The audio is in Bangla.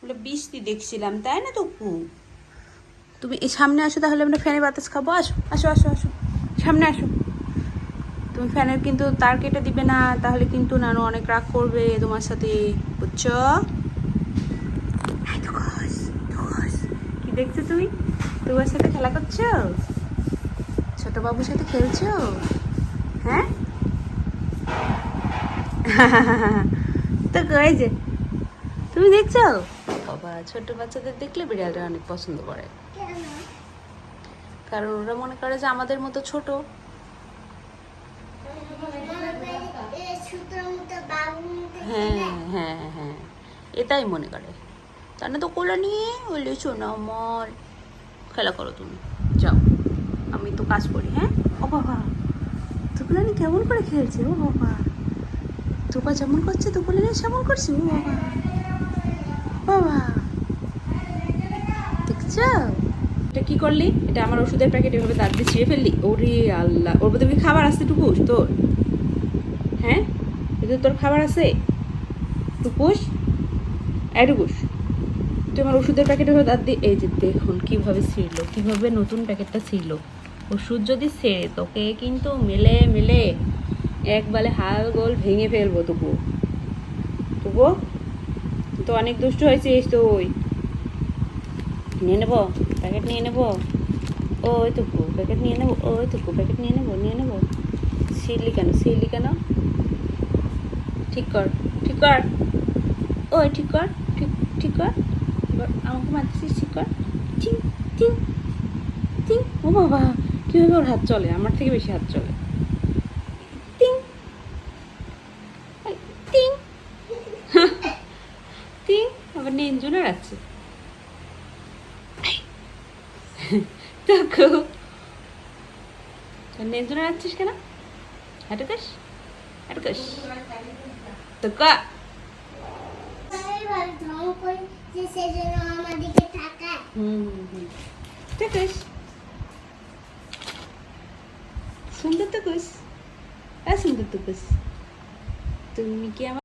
বলে বৃষ্টি দেখছিলাম তাই না টুকু তুমি এই সামনে আসো তাহলে আমরা ফ্যানে বাতাস খাব আসো। আসো আসো আসো। সামনে আসো। তুমি ফ্যানের কিন্তু তার কেটে দিবে না তাহলে কিন্তু নানু অনেক রাগ করবে তোমার সাথে বুঝছ। কি দেখছ তুমি? তোমার সাথে খেলা করছ? ছোট বাবুর সাথে খেলছো? হ্যাঁ? তো যে? তুমি দেখছ? বাবা ছোট বাচ্চাদের দেখলে বিড়ালরা অনেক পছন্দ করে। কারণ ওরা মনে করে যে আমাদের মতো ছোট। হ্যাঁ হ্যাঁ হ্যাঁ এটাই মনে করে। তা না তো কোলা নিয়ে বললে, শোনো আমার খেলা করো তুমি। যাও। আমি তো কাজ করি হ্যাঁ? ও বাবা নিয়ে কেমন করে খেলছে? ও বাবা, তোপা যেমন করছে তোগুলো নিয়ে সেমন করছে? ও বাবা। বাবা। দেখছ? এটা কি করলি? এটা আমার ওষুধের প্যাকেট, এভাবে দাঁত দিয়ে ছিঁড়ে ফেললি? ওরে আল্লাহ। ওর মধ্যে খাবার আছে টুকুস তোর? হ্যাঁ? এতে তোর খাবার আছে। টুকুস টুকুস তুই আমার ওষুধের প্যাকেটে দাঁত দিয়ে এই যে দেখুন কীভাবে ছিঁড়লো, কীভাবে নতুন প্যাকেটটা ছিঁড়লো। ওষুধ যদি ছেড়ে, তোকে কিন্তু মেলে মেলে একবারে হাল গোল ভেঙে ফেলব তবু তবু তো অনেক দুষ্ট হয়েছে হয়েছিস তুই। নিয়ে নেব প্যাকেট নিয়ে নেব। ওই টুকু প্যাকেট নিয়ে নেব, ওই টুকু প্যাকেট নিয়ে নেব নিয়ে নেব। সিলি কেন সিলি কেন? ঠিক কর ঠিক কর। ওই ঠিক কর, ঠিক ঠিক কর। এবার আমাকে মারছিস, ঠিক কর। ঠিক ঠিক ঠিক ও বাবা, কীভাবে ওর হাত চলে? আমার থেকে বেশি হাত চলে। আবার নিঞ্জুনে রাখছে দেখো নিঞ্জুনে রাখছিস কেন? হাঁটুকাস হাঁটুকাস তো কা। হুম হুম হুম। সুন্দর টুকুস আর সুন্দর টুকুস তুমি কি আমার